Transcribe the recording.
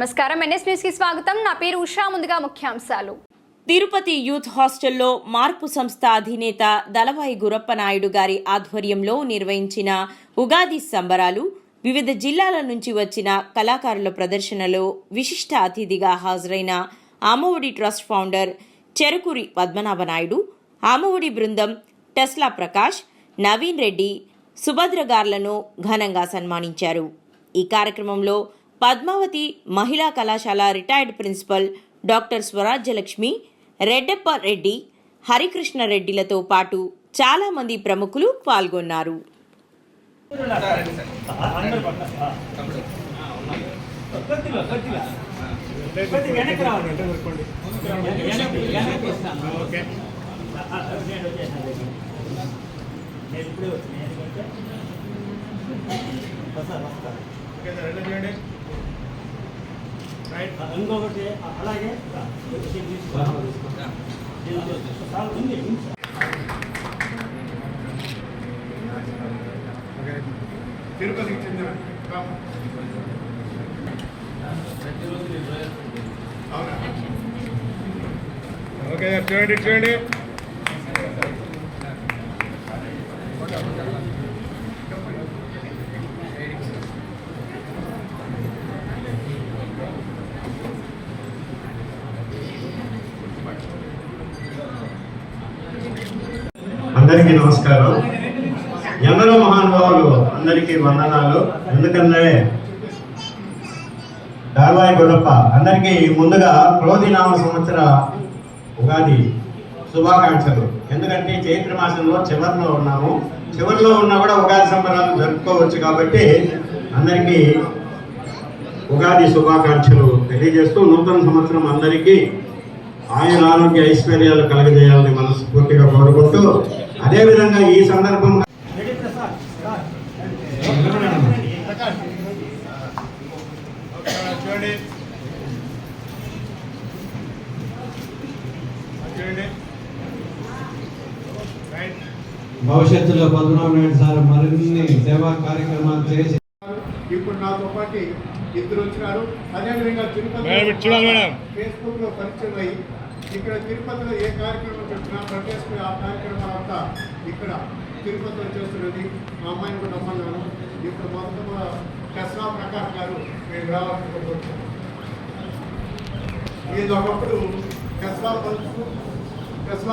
నమస్కారం. ఎన్ఎస్ న్యూస్కి స్వాగతం. నా పేరు ఉషా. ముందుగా ముఖ్యాంశాలు. తిరుపతి యూత్ హాస్టల్లో మార్పు సంస్థ అధినేత దళవాయి గురప్ప నాయుడు గారి ఆధ్వర్యంలో నిర్వహించిన ఉగాది సంబరాలు వివిధ జిల్లాల నుంచి వచ్చిన కళాకారుల ప్రదర్శనలో విశిష్ట అతిథిగా హాజరైన ఆమవుడి ట్రస్ట్ ఫౌండర్ చెరుకురి పద్మనాభ నాయుడు ఆమవుడి బృందం టెస్లా ప్రకాష్ నవీన్ రెడ్డి సుభద్ర గార్లను ఘనంగా సన్మానించారు. ఈ కార్యక్రమంలో Padmavathi Mahila Kalasala retired principal doctor Swarajyalakshmi Reddappa Reddy Harikrishna రెడ్డిలతో పాటు చాలా మంది ప్రముఖులు పాల్గొన్నారు. ఇంకొకటి అలాగే ఉంది తిరుపతికి చెందిన ఓకే చూడండి చూడండి. అందరికీ నమస్కారం. ఎందరో మహానుభావులు అందరికీ వందనాలు. ఎందుకంటే దార్వాయి గురప్ప అందరికీ ముందుగా క్రోధినామ సంవత్సర ఉగాది శుభాకాంక్షలు. ఎందుకంటే చైత్ర మాసంలో చివరిలో ఉన్నాము. చివరిలో ఉన్నా కూడా ఉగాది సంబరాలు జరుపుకోవచ్చు కాబట్టి అందరికీ ఉగాది శుభాకాంక్షలు తెలియజేస్తూ నూతన సంవత్సరం అందరికీ ఆయుర ఆరోగ్య ఐశ్వర్యాలు కలగజేయాలని మనస్ఫూర్తిగా కోరుకుంటూ అదేవిధంగా ఈ సందర్భంగా భవిష్యత్తులో పద్మనాభ నాయుడు సార్ మరిన్ని సేవా కార్యక్రమాలు చేసి ఇప్పుడు నాతో పాటు ఇద్దరు వచ్చినారు అదేవిధంగా తిరుపతి మేడం. ఫేస్బుక్లో పరిచయం అయ్యి ఇక్కడ తిరుపతిలో ఏ కార్యక్రమం పెట్టినా ప్రతి ఆ కార్యక్రమాలు అంతా ఇక్కడ తిరుపతిలో చేస్తున్నది. మా అమ్మాయిని కూడా నమ్మన్నాను ఇప్పుడు మొత్తం కసా ప్రకాష్ గారు మేము రావాలనుకుంటున్నాం. ఇది ఒకప్పుడు కసా పలుచు కసా